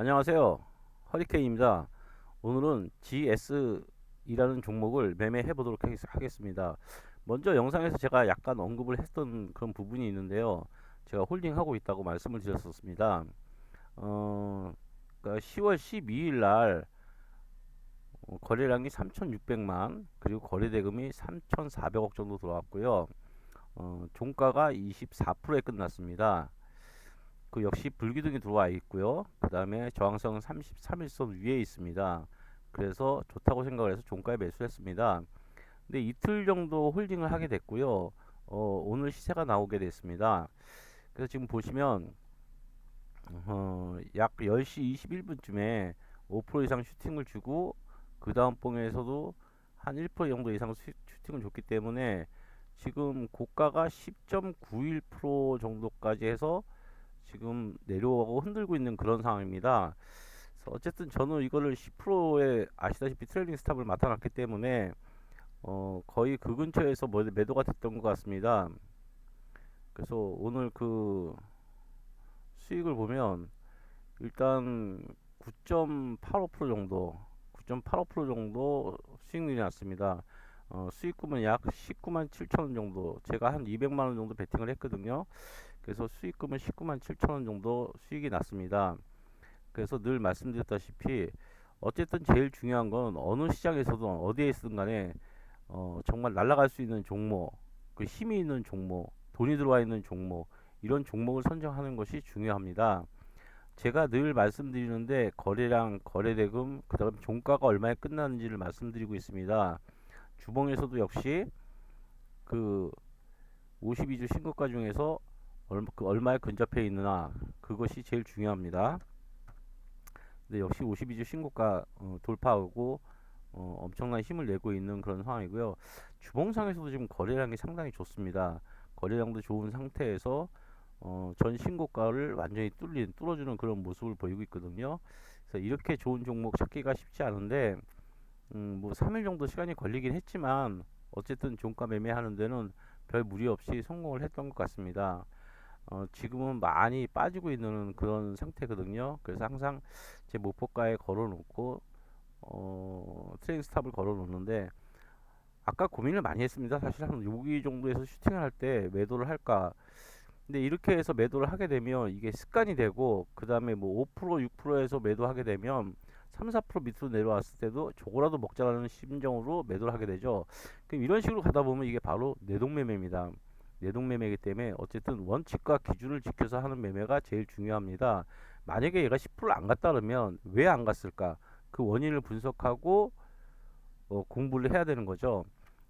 안녕하세요. 허리케인입니다. 오늘은 GS이라는 종목을 매매해 보도록 하겠- 하겠습니다. 먼저 영상에서 제가 약간 언급을 했던 그런 부분이 있는데요. 제가 홀딩하고 있다고 말씀을 드렸었습니다. 어, 그러니까 10월 12일 날 어, 거래량이 3,600만 그리고 거래대금이 3,400억 정도 들어왔고요. 어, 종가가 24%에 끝났습니다. 그 역시 불기둥이 들어와 있고요. 그 다음에 저항선은 33일선 위에 있습니다. 그래서 좋다고 생각을 해서 종가에 매수했습니다. 근데 이틀 정도 홀딩을 하게 됐고요. 어, 오늘 시세가 나오게 됐습니다. 그래서 지금 보시면 어, 약 10시 21분쯤에 5% 이상 슈팅을 주고 그 다음 봉에서도 한 1% 정도 이상 슈- 슈팅을 줬기 때문에 지금 고가가 10.91% 정도까지 해서 지금 내려오고 흔들고 있는 그런 상황입니다. 어쨌든 저는 이거를 10%에 아시다시피 트레이딩 스탑을 맡아놨기 때문에 어 거의 그 근처에서 뭐 매도가 됐던 것 같습니다. 그래서 오늘 그 수익을 보면 일단 9.85% 정도 9.85% 정도 수익률이 났습니다. 어, 수익금은 약 19만 7천 원 정도 제가 한 200만 원 정도 베팅을 했거든요. 그래서 수익금은 19만 7천 원 정도 수익이 났습니다. 그래서 늘 말씀드렸다시피 어쨌든 제일 중요한 건 어느 시장에서든 어디에 있든 간에 어, 정말 날아갈 수 있는 종목, 그 힘이 있는 종목, 돈이 들어와 있는 종목 이런 종목을 선정하는 것이 중요합니다. 제가 늘 말씀드리는데 거래량, 거래대금, 그다음 종가가 얼마에 끝나는지를 말씀드리고 있습니다. 주봉에서도 역시 그 52주 신고가 중에서 얼마, 그 얼마 에 근접해 있느냐 그것이 제일 중요합니다. 근데 역시 52주 신고가 어, 돌파하고 어, 엄청난 힘을 내고 있는 그런 상황이고요. 주봉상에서도 지금 거래량이 상당히 좋습니다. 거래량도 좋은 상태에서 어, 전 신고가를 완전히 뚫린 뚫어주는 그런 모습을 보이고 있거든요. 그래서 이렇게 좋은 종목 찾기가 쉽지 않은데 음, 뭐 3일 정도 시간이 걸리긴 했지만 어쨌든 종가 매매하는 데는 별 무리 없이 성공을 했던 것 같습니다. 어, 지금은 많이 빠지고 있는 그런 상태거든요. 그래서 항상 제 목표가에 걸어 놓고 어, 트레이딩 스탑을 걸어 놓는데 아까 고민을 많이 했습니다. 사실 한 여기 정도에서 슈팅을 할 때 매도를 할까. 근데 이렇게 해서 매도를 하게 되면 이게 습관이 되고 그 다음에 뭐 5% 6%에서 매도하게 되면 3, 4% 밑으로 내려왔을 때도 저거라도 먹자라는 심정으로 매도를 하게 되죠. 그럼 이런 식으로 가다 보면 이게 바로 내동매매입니다. 내동매매이기 때문에 어쨌든 원칙과 기준을 지켜서 하는 매매가 제일 중요합니다. 만약에 얘가 10%를 안 갔다 그러면 왜 안 갔을까? 그 원인을 분석하고 어, 공부를 해야 되는 거죠.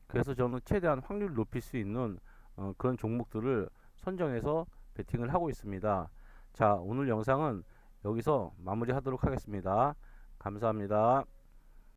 그래서 저는 최대한 확률을 높일 수 있는 어, 그런 종목들을 선정해서 베팅을 하고 있습니다. 자, 오늘 영상은 여기서 마무리하도록 하겠습니다. 감사합니다.